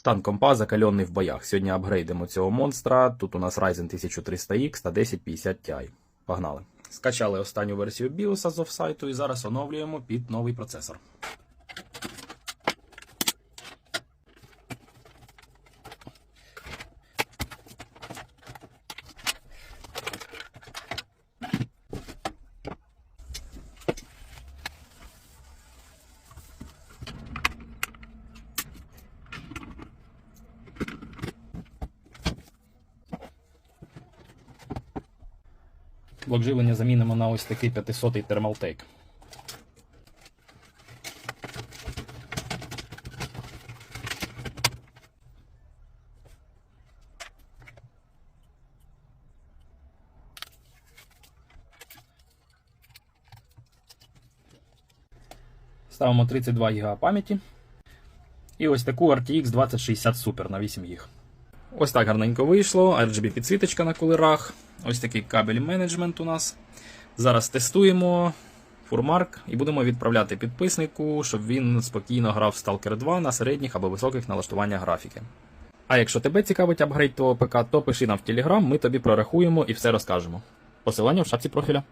Стан компа закальонний в боях. Сьогодні апгрейдимо цього монстра. Тут у нас Ryzen 1300X та 1050 Ti. Погнали. Скачали останню версію BIOS з офсайту і зараз оновлюємо під новий процесор. Блок живлення замінимо на ось такий 500-й Thermaltake. Ставимо 32 ГБ пам'яті. І ось таку RTX 2060 Super на 8 ГБ. Ось так гарненько вийшло. RGB підсвіточка на кулерах. Ось такий кабель менеджмент у нас. Зараз тестуємо фурмарк і будемо відправляти підписнику, щоб він спокійно грав в Stalker 2 на середніх або високих налаштуваннях графіки. А якщо тебе цікавить апгрейд твого ПК, то пиши нам в Telegram, ми тобі прорахуємо і все розкажемо. Посилання в шапці профіля.